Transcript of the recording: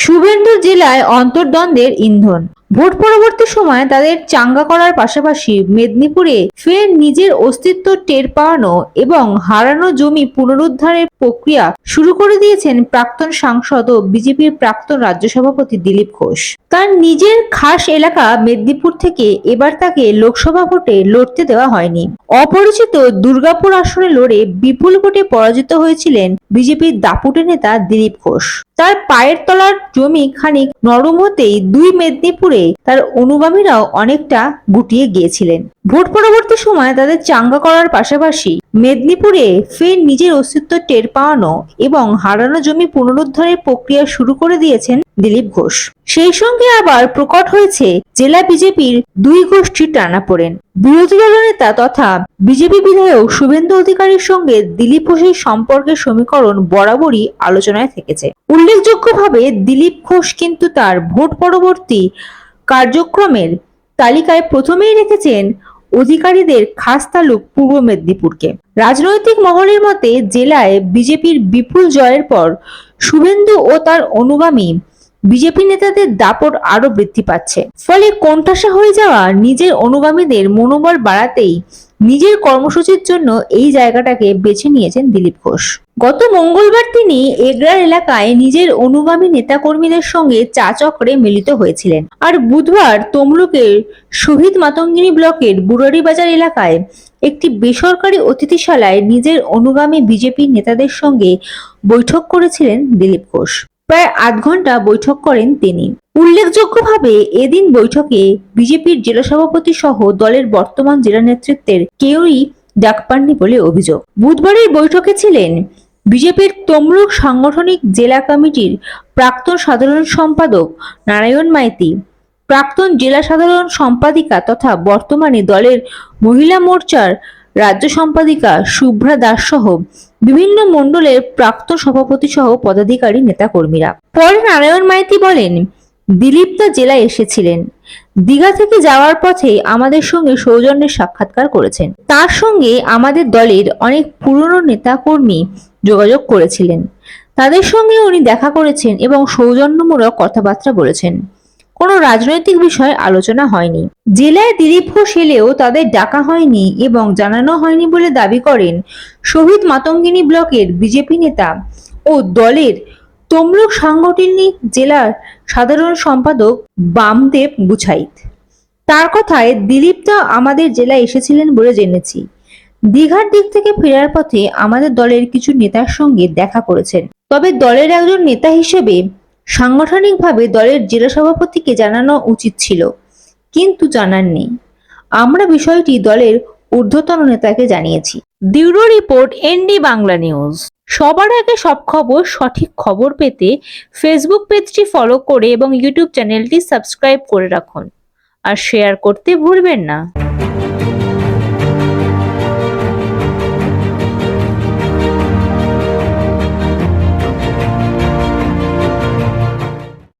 শুভেন্দু জেলায় অন্তর্দ্বন্দ্বের ইন্ধন ভোট পরবর্তী সময়ে তাদের চাঙ্গা করার পাশাপাশি মেদিনীপুরে ফের নিজের অস্তিত্ব টের পাওয়ানো এবং হারানো জমি পুনরুদ্ধারের প্রক্রিয়া শুরু করে দিয়েছেন প্রাক্তন সাংসদ ও বিজেপির প্রাক্তন রাজ্য সভাপতি দিলীপ ঘোষ। তার নিজের খাস এলাকা মেদিনীপুর থেকে এবার তাকে লোকসভা ভোটে লড়তে দেওয়া হয়নি। অপরিচিত দুর্গাপুর আসনে লড়ে বিপুল ভোটে পরাজিত হয়েছিলেন বিজেপির দাপুটে নেতা দিলীপ ঘোষ। তার পায়ের তলার জমি খানিক নরম হতেই দুই মেদিনীপুরে তার অনুগামীরাও অনেকটা গুটিয়ে গিয়েছিলেন। ভোট পরবর্তী সময় তাদের চাঙ্গা করার পাশাপাশি মেদিনীপুরে ফের নিজের অস্তিত্ব টের পাওয়ানো এবং হারানো জমি পুনরুদ্ধারের প্রক্রিয়া শুরু করে দিয়েছেন দিলীপ ঘোষ। সেই সঙ্গে আবার প্রকট হয়েছে জেলা বিজেপির দুই গোষ্ঠীর টানাপোড়েন বিরোধী দলনেতা তথা বিজেপি বিধায়ক শুভেন্দু অধিকারীর সঙ্গে দিলীপ ঘোষের সম্পর্কের সমীকরণ বরাবরই আলোচনায় থেকেছে। উল্লেখযোগ্যভাবে দিলীপ ঘোষ কিন্তু তার ভোট পরবর্তী কার্যক্রমের তালিকায় প্রথমেই রেখেছেন অধিকারীদের খাস তালুক পূর্ব মেদিনীপুরকে। রাজনৈতিক মহলের মতে জেলায় বিজেপির বিপুল জয়ের পর শুভেন্দু ও তার অনুগামী বিজেপি নেতাদের দাপট আরও বৃদ্ধি পাচ্ছে। ফলে কোণঠাসা হয়ে যাওয়া নিজের অনুগামীদের মনোবল বাড়াতেই নিজের কর্মসূচির জন্য এই জায়গাটাকে বেছে নিয়েছেন দিলীপ ঘোষ। গত মঙ্গলবার তিনি এগরার এলাকায় নিজের অনুগামী নেতাকর্মীদের সঙ্গে চা চক্রে মিলিত হয়েছিলেন। আর বুধবার তমলুকের শহীদ মাতঙ্গিনী ব্লকের বুড়ারি বাজার এলাকায় একটি বেসরকারি অতিথিশালায় নিজের অনুগামী বিজেপি নেতাদের সঙ্গে বৈঠক করেছিলেন দিলীপ ঘোষ। প্রায় আধ ঘণ্টা বৈঠক করেন তিনি। উল্লেখযোগ্যভাবে এদিন বৈঠকে বিজেপির জেলা সভাপতি সহ দলের বর্তমান জেলা নেতৃত্বের কেউই ডাক পাননি বলে অভিযোগ। বুধবারের বৈঠকে ছিলেন বিজেপির তমলুক সাংগঠনিক জেলা কমিটির প্রাক্তন সাধারণ সম্পাদক নারায়ণ মাইতি, প্রাক্তন জেলা সাধারণ সম্পাদিকা তথা বর্তমানে দলের মহিলা মোর্চার রাজ্য সম্পাদিকা শুভ্রা দাস সহ বিভিন্ন মণ্ডলের প্রাক্তন সভাপতি সহ পদাধিকারী নেতাকর্মীরা। পরে নারায়ণ মাইতি বলেন, দিলীপ দা জেলায় এসেছিলেন। দীঘা থেকে যাওয়ার পথে আমাদের সঙ্গে সৌজন্যের সাক্ষাৎকার করেছেন। তার সঙ্গে আমাদের দলের অনেক পুরনো নেতাকর্মী যোগাযোগ করেছিলেন। তাদের সঙ্গে উনি দেখা করেছেন এবং সৌজন্যমূলক কথাবার্তা বলেছেন। কোনো রাজনৈতিক বিষয় আলোচনা হয়নি। জেলায় দিলীপ ঘোষ এলেও তাদের ডাকা হয়নি এবং জানানো হয়নি বলে দাবি করেন শহীদ মাতঙ্গিনী ব্লকের বিজেপি নেতা ও দলের তমলুক সাংগঠনিক জেলার সাধারণ সম্পাদক বামদেব গুছাইত। তার কথায়, দিলীপ দা আমাদের জেলায় এসেছিলেন বলে জেনেছি। দীঘার দিক থেকে ফেরার পথে আমাদের দলের কিছু নেতার সঙ্গে দেখা করেছেন। তবে দলের একজন নেতা হিসেবে সাংগঠনিকভাবে দলের জেলা সভাপতিকে জানানো উচিত ছিল, কিন্তু জানাননি আমরা বিষয়টি দলের ঊর্ধ্বতন নেতাকে জানিয়েছি। Bureau report, ND Bangla news. সবার আগে সব খবর, সঠিক খবর পেতে ফেসবুক পেজটি ফলো করে এবং ইউটিউব চ্যানেলটি সাবস্ক্রাইব করে রাখুন। আর শেয়ার করতে ভুলবেন না।